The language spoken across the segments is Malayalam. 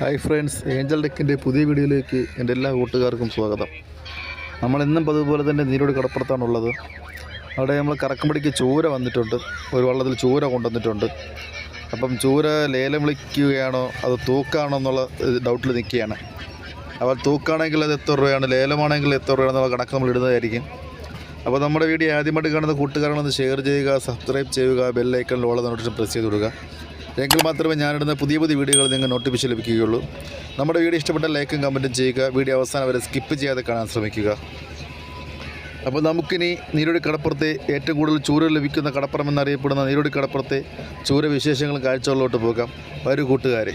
ഹായ് ഫ്രണ്ട്സ് ഏഞ്ചൽ ടെക്കിന്റെ പുതിയ വീഡിയോയിലേക്ക് എന്റെ എല്ലാ കൂട്ടുകാർക്കും സ്വാഗതം. നമ്മളെന്നും പതിവുപോലെ തന്നെ നീരോട് കടപ്പുറത്താണുള്ളത്. അവിടെ നമ്മൾ കറക്കുമ്പടിക്ക് ചൂര വന്നിട്ടുണ്ട്. ഒരു വള്ളത്തിൽ ചൂര കൊണ്ടുവന്നിട്ടുണ്ട്. അപ്പം ചൂര ലേലം വിളിക്കുകയാണോ അത് തൂക്കാണോ എന്നുള്ള ഡൗട്ടിൽ നിൽക്കുകയാണ്. അപ്പോൾ തൂക്കാണെങ്കിൽ അത് എത്ര രൂപയാണ് ലേലമാണെങ്കിൽ എത്ര രൂപയാണ് എന്നുള്ള കണക്ക് നമ്മൾ ഇടുന്നതായിരിക്കും. അപ്പോൾ നമ്മുടെ വീഡിയോ ആദ്യമായിട്ട് കാണുന്ന കൂട്ടുകാരാണെന്ന് ഷെയർ ചെയ്യുക സബ്സ്ക്രൈബ് ചെയ്യുക ബെല്ലൈക്കണിൽ ഉള്ള നോട്ടിഫിക്കേഷൻ പ്രസ് ചെയ്ത് കൊടുക്കുക എങ്കിൽ മാത്രമേ ഞാനിടുന്ന പുതിയ പുതിയ വീഡിയോകൾ നിങ്ങൾ നോട്ടിഫിക്കേഷൻ ലഭിക്കുകയുള്ളൂ. നമ്മുടെ വീഡിയോ ഇഷ്ടപ്പെട്ട ലൈക്കും കമന്റും ചെയ്യുക. വീഡിയോ അവസാനം വരെ സ്കിപ്പ് ചെയ്യാതെ കാണാൻ ശ്രമിക്കുക. അപ്പോൾ നമുക്കിനി നീരോടി കടപ്പുറത്തെ ഏറ്റവും കൂടുതൽ ചൂര ലഭിക്കുന്ന കടപ്പുറം എന്നറിയപ്പെടുന്ന നീരോടി കടപ്പുറത്തെ ചൂര വിശേഷങ്ങളും കാഴ്ചകളിലോട്ട് പോകാം. വരൂ കൂട്ടുകാരെ.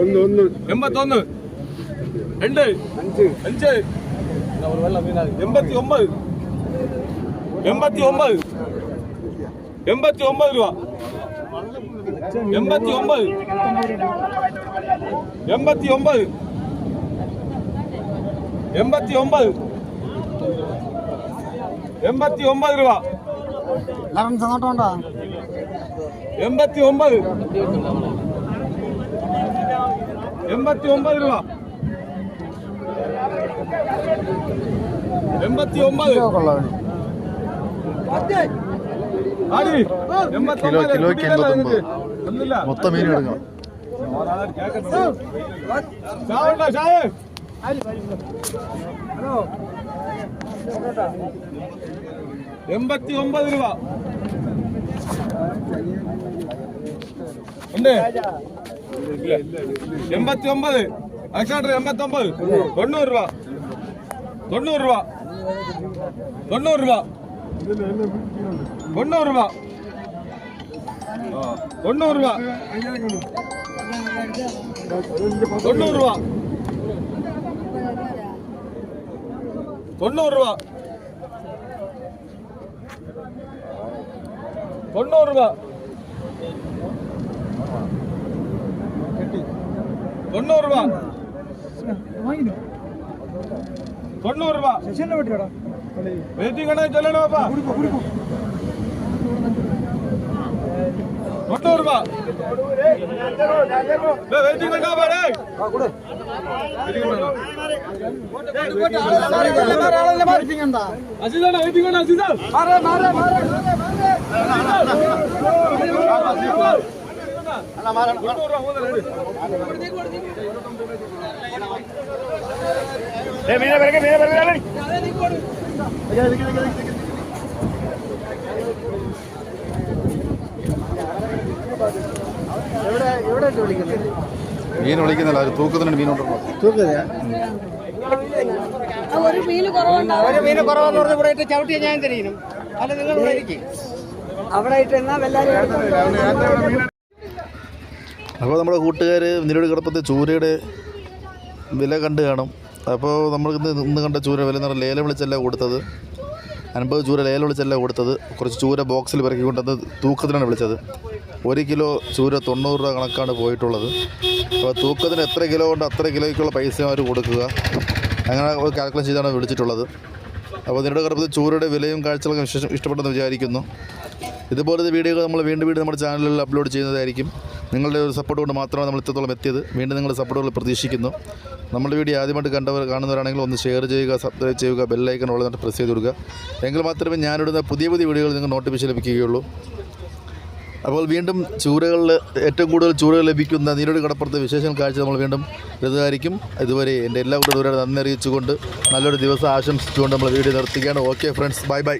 ഒന്ന് ഒന്ന് എൺപത്തൊന്ന്. രണ്ട്. അഞ്ച്. എൺപത്തി ഒമ്പത് എൺപത്തി ഒമ്പത് എൺപത്തി ഒമ്പത് രൂപ. എൺപത്തി ഒമ്പത് എൺപത്തി ഒമ്പത് എൺപത്തി ഒമ്പത് എൺപത്തി ഒമ്പത് രൂപ. എൺപത്തി ഒമ്പത് എൺപത്തി ഒമ്പത് രൂപ. എൺപത്തി ഒമ്പത് ആടി എൺപത്തി കിലോ- ഒമ്പത് കിലോയ്ക്ക് എൺപത്തൊമ്പത്. ഒന്നുമില്ല. മൊത്തം മീൻ എടുക്കണം. ചായ എൺപത്തി ഒമ്പത് രൂപ ഉണ്ട് എൺപത്തി ഒമ്പത് അക്ഷാട്ടർ എൺപത്തി ഒമ്പത് തൊണ്ണൂറ് രൂപ തൊണ്ണൂറ് രൂപ തൊണ്ണൂറ് രൂപ തൊണ്ണൂറ് രൂപ ആ, തൊണ്ണൂറ് രൂപ തൊണ്ണൂറ് രൂപ തൊണ്ണൂറ് രൂപ തൊണ്ണൂറ് രൂപ തൊണ്ണൂറ് രൂപ തൊണ്ണൂറ് രൂപ വെയിറ്റിംഗ് കണേ ചെല്ലണോ പാപ്പാ തൊണ്ണൂറ് രൂപ വെയിറ്റിംഗ് കണ്ടാ പാടേ അസിതാണ് വെയിറ്റിംഗ് കണ്ടാ അസിതാ മീൻ വിളിക്കുന്നില്ല ഒരു തൂക്കത്തിന് മീൻ ഉണ്ടല്ലോ ഒരു മീന് കുറവുണ്ടാവും. ഒരു മീന് കുറവെന്ന് പറഞ്ഞ് ഇവിടെ ചവിട്ടിയാൽ ചവിട്ടിയ ഞാൻ തരീനും അല്ല നിങ്ങൾ ഇവിടെ ഇരിക്കും. അവിടെ ഇട്ട് എന്നാ എല്ലാവരും അപ്പോൾ നമ്മുടെ കൂട്ടുകാർ നിലവിൽ കിടപ്പത്തെ ചൂരയുടെ വില കണ്ട് കാണും. അപ്പോൾ നമ്മൾ ഇന്ന് ഇന്ന് കണ്ട ചൂര വില എന്ന് പറഞ്ഞാൽ ലേലം വിളിച്ചല്ല കൊടുത്തത്. അൻപത് ചൂര ലേലം വിളിച്ചല്ല കൊടുത്തത്. കുറച്ച് ചൂര ബോക്സിൽ പിറക്കി കൊണ്ടത് തൂക്കത്തിനാണ് വിളിച്ചത്. ഒരു കിലോ ചൂര തൊണ്ണൂറ് രൂപ കണക്കാണ് പോയിട്ടുള്ളത്. അപ്പോൾ തൂക്കത്തിന് എത്ര കിലോ കൊണ്ട് അത്ര കിലോയ്ക്കുള്ള പൈസ അവർ കൊടുക്കുക. അങ്ങനെ ഒരു കാൽക്കുലേറ്റ് ചെയ്താണ് വിളിച്ചിട്ടുള്ളത്. അപ്പോൾ നിങ്ങളുടെ കിടപ്പത്തെ ചൂരയുടെ വിലയും കാഴ്ചകളൊക്കെ വിശേഷം ഇഷ്ടപ്പെട്ടെന്ന് വിചാരിക്കുന്നു. ഇതുപോലത്തെ വീഡിയോകൾ നമ്മൾ വീണ്ടും വീണ്ടും നമ്മുടെ ചാനലിൽ അപ്ലോഡ് ചെയ്യുന്നതായിരിക്കും. നിങ്ങളുടെ ഒരു സപ്പോർട്ട് കൊണ്ട് മാത്രമാണ് നമ്മൾ ഇത്രത്തോളം എത്തിയത്. വീണ്ടും നിങ്ങളുടെ സപ്പോർട്ടുകൾ പ്രതീക്ഷിക്കുന്നു. നമ്മുടെ വീഡിയോ ആദ്യമായിട്ട് കണ്ടവർ കാണുന്നവരാണെങ്കിൽ ഒന്ന് ഷെയർ ചെയ്യുക സബ്സ്ക്രൈബ് ചെയ്യുക ബെല്ലൈക്കൺ ഉള്ളതായിട്ട് പ്രസ് ചെയ്ത് കൊടുക്കുക. എങ്കിൽ മാത്രമേ ഞാനിടുന്ന പുതിയ പുതിയ വീഡിയോകൾ നിങ്ങൾ നോട്ടിഫിക്കേഷൻ ലഭിക്കുകയുള്ളൂ. അപ്പോൾ വീണ്ടും ചൂരകളിൽ ഏറ്റവും കൂടുതൽ ചൂരകൾ ലഭിക്കുന്ന നീരോട് കടപ്പുറത്തെ വിശേഷങ്ങൾ കാഴ്ച നമ്മൾ വീണ്ടും ഇതായിരിക്കും ഇതുവരെ എന്റെ എല്ലാ കൂട്ടരും നന്ദി അറിയിച്ചുകൊണ്ട് നല്ലൊരു ദിവസം ആശംസിച്ചുകൊണ്ട് നമ്മൾ വീഡിയോ നിർത്തുകയാണ്. Okay friends bye bye